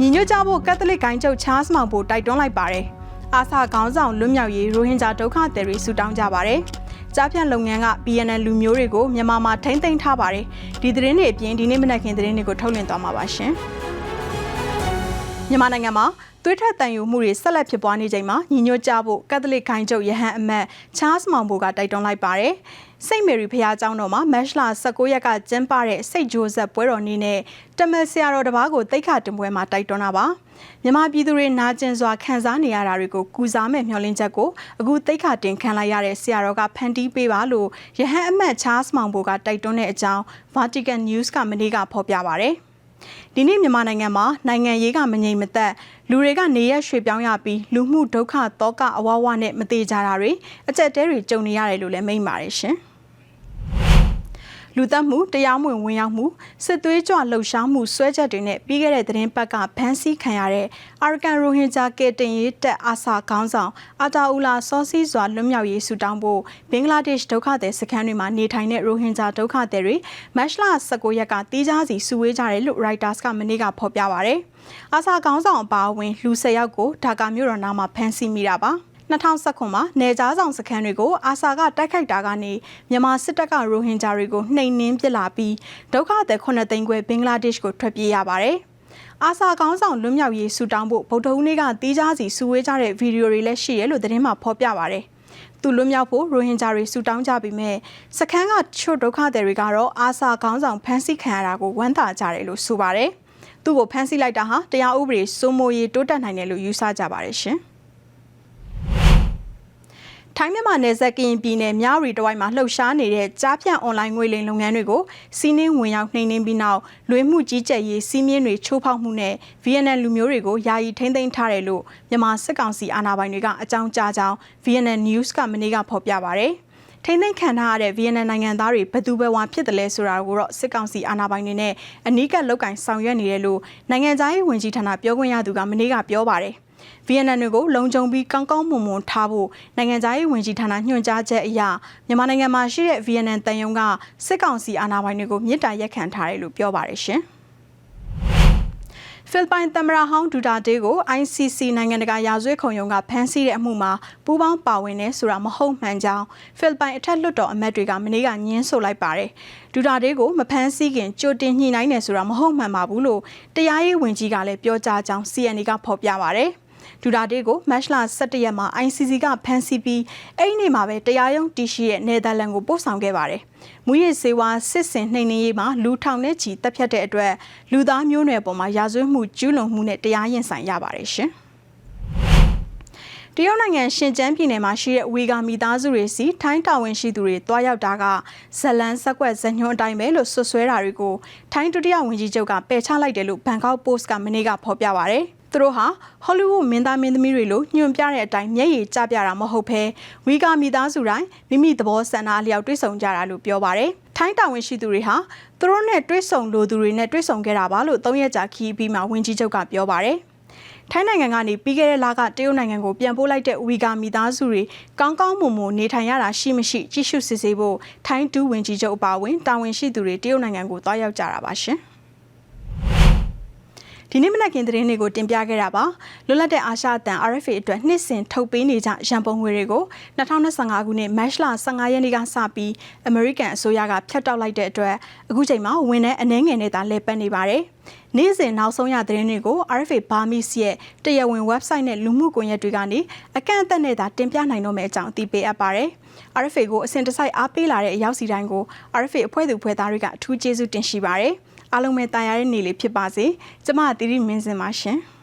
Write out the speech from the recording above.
ညီညွတ်ကြဖို့ကက်သလစ်ဂိုင်းချုပ်ချားစ်မောင်ပိုတိုက်တွန်းလိုက်ပါတယ်။အာဆာခေါင်းဆောင်လွတ်မြောက်ရေးရိုဟင်ဂျာဒုက္ခသည်တွေဆူတောင်းကြပါတယ်။ကြားဖြတ်လုပ်ငန်းက BNN လူမျိုးတွေကိုမြန်မာမှာထိမ့်သိမ်းထားပါတယ်။ဒီသတင်းတွေအပြင်ဒီနေ့မနက်ခင်းသတင်းတွေကိုထုတ်လွှင့်သွားမှာပါရှင်။ မြန်မာနိုင်ငံမှာသွေးထွက်တန်ယူမှုတွေဆက်လက်ဖြစ်ပွားနေချိန်မှာညီညွတ်ကြဖို့ကက်သလစ်ဂိုင်းချုပ်ယဟန်အမတ်ချားစ်မောင်ဘိုကတိုက်တွန်းလိုက်ပါတယ်။စိတ်မေရီဖခင်ကျောင်းတော်မှာမက်ရှလာ19ရက်ကကျင်းပတဲ့စိတ်ဂျိုးဆက်ပွဲတော်နေ့နဲ့တမန်ဆရာတော်တစ်ပါးကိုတိတ်ခတင်ပွဲမှာတိုက်တွန်းတာပါ။မြန်မာပြည်သူတွေနာကျင်စွာခံစားနေရတာတွေကိုကူစားမဲ့မျှော်လင့်ချက်ကိုအခုတိတ်ခတင်ခံလိုက်ရတဲ့ဆရာတော်ကဖန်တီးပေးပါလို့ယဟန်အမတ်ချားစ်မောင်ဘိုကတိုက်တွန်းတဲ့အကြောင်း Vatican News ကမနေ့ကဖော်ပြပါရတယ်။ ဒီနေ့မြန်မာနိုင်ငံမှာနိုင်ငံရေးကမငြိမ်မသက်လူတွေကနေရက်ရွှေ့ပြောင်းရပြီးလူမှုဒုက္ခတောကအဝဝနဲ့မသေးကြတာတွေအကြက်တဲတွေကြုံနေရတယ်လို့လည်းမိန့်ပါတယ်ရှင်။ လူသက်မှုတရားမဝင်ဝင်ရောက်မှုစစ်သွေးကြွလှုပ်ရှားမှုဆွဲချက်တွေနဲ့ပြီးခဲ့တဲ့သတင်းပတ်ကဖမ်းဆီးခံရတဲ့အာရကန်ရိုဟင်ဂျာကေတင်ရေးတက်အာဆာခေါင်းဆောင်အာတာအူလာစောစီစွာလွတ်မြောက်ရေးဆူတောင်းဖို့ဘင်္ဂလားဒေ့ရှ်ဒုက္ခသည်စခန်းတွေမှာနေထိုင်တဲ့ရိုဟင်ဂျာဒုက္ခသည်တွေမတ်လ19ရက်ကတီးခြားစီစုဝေးကြတယ်လို့ Reuters ကမနေ့ကဖော်ပြပါဗျ။အာဆာခေါင်းဆောင်အပါအဝင်လူ၁၀ယောက်ကိုဒါကာမြို့တော်နားမှာဖမ်းဆီးမိတာပါ။ 2019မှာနေကြားဆောင်စခန်းတွေကိုအာဆာကတိုက်ခိုက်တာကနေမြန်မာစစ်တပ်ကရိုဟင်ဂျာတွေကိုနှိမ်နင်းပစ်လာပြီးဒုက္ခသည်9သိန်းခွဲဘင်္ဂလားဒေ့ရှ်ကိုထွက်ပြေးရပါတယ်။အာဆာကောင်းဆောင်လွတ်မြောက်ရေးဆူတောင်းဖို့ဗုဒ္ဓဟူးနေ့ကတီးခြားစီစုဝေးကြတဲ့ဗီဒီယိုတွေလည်းရှိရလို့သတင်းမှာဖော်ပြပါရတယ်။သူလွတ်မြောက်ဖို့ရိုဟင်ဂျာတွေဆူတောင်းကြပြီးမဲ့စခန်းကချို့ဒုက္ခသည်တွေကတော့အာဆာကောင်းဆောင်ဖမ်းဆီးခံရတာကိုဝမ်းသာကြတယ်လို့ဆိုပါတယ်။သူ့ကိုဖမ်းဆီးလိုက်တာဟာတရားဥပဒေစိုးမိုးရေးတိုးတက်နိုင်တယ်လို့ယူဆကြပါတယ်ရှင်။ ထိုင်းမြန်မာနယ်စပ်ကရင်ပြည်နယ်မြရီတဝိုက်မှာလှုပ်ရှားနေတဲ့ကြားဖြန့်အွန်လိုင်းငွေလိမ်လုပ်ငန်းတွေကိုစီးနှင်းဝင်ရောက်နှိမ်နင်းပြီးနောက်လွေမှုကြီးကြပ်ရေးစီးမြင့်တွေချိုးဖောက်မှုနဲ့ VNN လူမျိုးတွေကိုယာယီထိန်းသိမ်းထားတယ်လို့မြန်မာစစ်ကောင်စီအာဏာပိုင်တွေကအကြောင်းကြားကြောင်း VNN News ကမနေ့ကဖော်ပြပါဗျ။ထိမ့်သိမ်းခံထားရတဲ့ VNN နိုင်ငံသားတွေဘယ်သူပဲဝါဖြစ်တယ်လဲဆိုတာကိုတော့စစ်ကောင်စီအာဏာပိုင်တွေနဲ့အနီးကပ်လောက်ကင်ဆောင်ရွက်နေတယ်လို့နိုင်ငံသားရေးဝန်ကြီးဌာနပြောခွင့်ရသူကမနေ့ကပြောပါတယ်။ VNN တွေကိုလုံခြုံပြီးကောင်းကောင်းမွန်မွန်ထားဖို့နိုင်ငံသားရေးဝန်ကြီးဌာနညွှန်ကြားချက်အရမြန်မာနိုင်ငံမှာရှိတဲ့ VNN တန်ယုံကစစ်ကောင်စီအာဏာပိုင်တွေကိုမြစ်တာရက်ခံထားတယ်လို့ပြောပါတယ်ရှင်။ဖိလစ်ပိုင်သမ္မတဟောင်းဒူတာတေးကို ICC နိုင်ငံတကာရာဇဝတ်ခုံရုံးကဖမ်းဆီးတဲ့အမှုမှာပူးပေါင်းပါဝင်နေဆိုတာမဟုတ်မှန်ကြောင်းဖိလစ်ပိုင်အထက်လွှတ်တော်အမတ်တွေကမနေ့ကညှင်းဆိုလိုက်ပါတယ်။ဒူတာတေးကိုမဖမ်းဆီးခင်ကြိုတင်ညှိနှိုင်းနေဆိုတာမဟုတ်မှန်ပါဘူးလို့တရားရေးဝန်ကြီးကလည်းပြောကြားကြောင်း CNA ကဖော်ပြပါတယ်။ ဒူတာတေးကိုမတ်လ17ရက်မှာ ICC ကဖမ်းဆီးပြီးအဲ့ဒီနေ့မှာပဲတရားရုံးတရှိရဲ့နယ်သာလန်ကိုပို့ဆောင်ခဲ့ပါတယ်။မူရည်စေဝါစစ်စင်နှိမ်နင်းရေးမှာလူထောင်နဲ့ချီတပ်ဖြတ်တဲ့အတွက်လူသားမျိုးနွယ်ပေါ်မှာရာဇဝတ်မှုကျူးလွန်မှုနဲ့တရားရင်ဆိုင်ရပါတယ်ရှင်။တရုတ်နိုင်ငံရှင်ကျန်းပြည်နယ်မှာရှိတဲ့ဝီဂါမိသားစုတွေစီထိုင်းတာဝန်ရှိသူတွေတွားရောက်တာကဇလန်ဆက်ကွက်ဇညွန်အတိုင်းပဲလို့ဆွဆွဲတာတွေကိုထိုင်းဒုတိယဝန်ကြီးချုပ်ကပယ်ချလိုက်တယ်လို့ဘန်ကောက်ပို့စ်ကမနေ့ကဖော်ပြပါဗျ။ သူတို့ဟာဟောလိဝုဒ်မင်းသားမင်းသမီးတွေလိုညွှန်ပြတဲ့အတိုင်းမျက်ရည်ကျပြတာမဟုတ်ဘဲဝီကာမိသားစုတိုင်းမိမိသဘောဆန္ဒအလျောက်တွေ့ဆုံကြတာလို့ပြောပါတယ်။ထိုင်းတာဝန်ရှိသူတွေဟာသူတို့နဲ့တွေ့ဆုံလိုသူတွေနဲ့တွေ့ဆုံခဲ့တာပါလို့သုံးရက်ကြာခီးပြီးမှဝန်ကြီးချုပ်ကပြောပါတယ်။ထိုင်းနိုင်ငံကနေပြီးခဲ့တဲ့လကတရုတ်နိုင်ငံကိုပြန်ပို့လိုက်တဲ့ဝီဂါမိသားစုတွေကောင်းကောင်းမွန်မွန်နေထိုင်ရတာရှိမရှိကြည့်ရှုစစ်ဆေးဖို့ထိုင်းဒူးဝင်ကြီးချုပ်အပါအဝင်တာဝန်ရှိသူတွေတရုတ်နိုင်ငံကိုတွားရောက်ကြတာပါရှင်။ ဒီနေ့မနက်ခင်းသတင်းတွေကိုတင်ပြခဲ့တာပါလွတ်လပ်တဲ့အာရှအသံ RFA အတွက်နှစ်စဉ်ထုတ်ပေးနေကြရန်ပုံငွေတွေကို2025ခုနှစ်မတ်လ15ရက်နေ့ကစပြီး American အစိုးရကဖျက်တောက်လိုက်တဲ့အတွက်အခုချိန်မှာဝင်တဲ့အနှဲငယ်နဲ့သာလဲပတ်နေပါတယ်နေ့စဉ်နောက်ဆုံးရသတင်းတွေကို RFA Burmese ရဲ့တရားဝင် website နဲ့လူမှုကွန်ရက်တွေကနေအကန့်အသတ်နဲ့သာတင်ပြနိုင်တော့မယ့်အကြောင်းအသိပေးအပ်ပါတယ်။ RFA ကိုအစဉ်တစိုက်အားပေးလာတဲ့အရောက်စီတိုင်းကို RFA အဖွဲ့သူဖွဲ့သားတွေကအထူးကျေးဇူးတင်ရှိပါတယ်။ အားလုံးပဲတာယာတဲ့နေ့လေးဖြစ်ပါစေကျမတီတီမင်းစင်ပါရှင်။